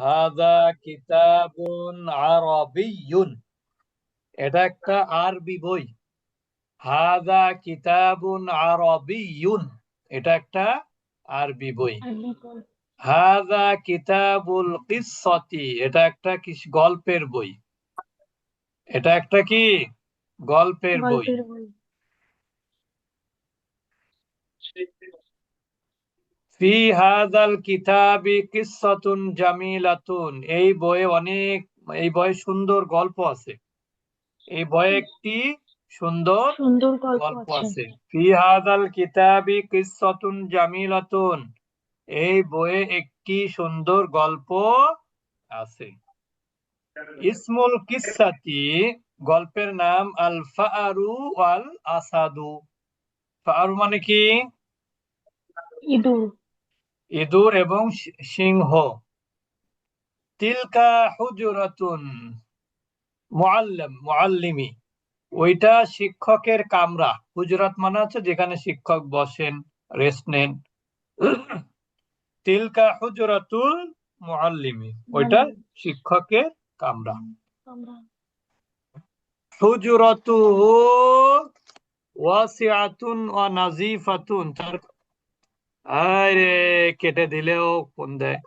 হাদা কিতাবুন আরবিয়ুন। এটা একটা আরবি বই। হাদা কিতাবুন আরবিয়ুন। এটা একটা আরবি বই। হাদা কিতাবুল কিসসতি। এটা একটা গল্পের বই। এটা একটা কি গল্পের বই। ফি হাদাল কিতাবি কিসসাতুন জামিলাতুন। এই বইয়ে অনেক এই বইয়ে সুন্দর গল্প আছে। এই বইয়ে একটি সুন্দর সুন্দর গল্প আছে। ফি হাদাল কিতাবি কিসসাতুন জামিলাতুন। এই বইয়ে একটি সুন্দর গল্প আছে। ইসমুল কিসসাতি গল্পের নাম আল ফাআরু ওয়াল আসাদু ফাআরু মানে কি? ইঁদুর। ইঁদুর এবং সিংহ। তিলকা হুজরাতুন মুআল্লাম মুআল্লিমি। ওইটা শিক্ষকের কামরা। হুজরাত মানে হচ্ছে যেখানে শিক্ষক বসেন রেস্ট নেন। তিলকা হুজরাতুল মুআল্লিমি। ওইটা শিক্ষকের কামরা। আমরা হুজরাতুহু ওয়াসিআতুন ওয়া নাজিফাতুন। তার আরে কেটে দিলেও ফোন দেয়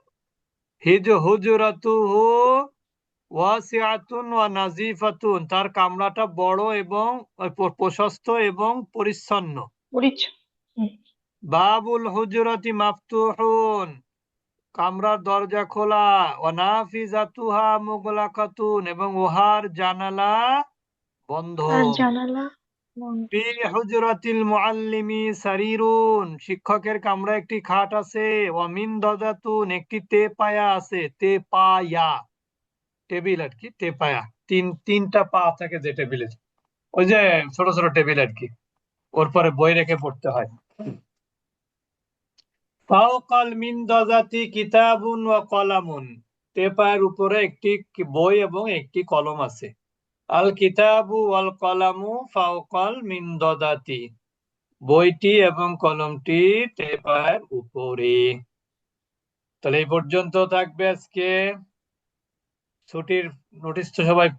হিজ হুজরাতুহু ওয়াসিআতুন ওয়া নাজিফাতুন তার কামরাটা বড় এবং প্রশস্ত এবং পরিচ্ছন্ন। বাবুল হুজরাতি মাফতুহুন কামরার দরজা খোলা ওয়া নাফিজাতুহা মুগলাকাতুন এবং উহার জানালা বন্ধ। জানালা শিক্ষকের কামরা একটি খাট আছে। একটি তেপায়া আছে। তেপায়া। টেবিল আর কি তে পায়া তিন, তিনটা পা থাকে যে টেবিলের ওই যে ছোট ছোট টেবিল আর কি, ওর পরে বই রেখে পড়তে হয়। ফাওকাল মিন দাদাতি কিতাবুন ওয়া কলামুন। তেপায়ের উপরে একটি বই এবং একটি কলম আছে। আল কিতাবু ওয়াল কলামু ফাওকাল মিন দাদাতি। বইটি এবং কলমটি টেপার উপরে। তাহলে এই পর্যন্ত থাকবে আজকে। ছুটির নোটিশ তো সবাই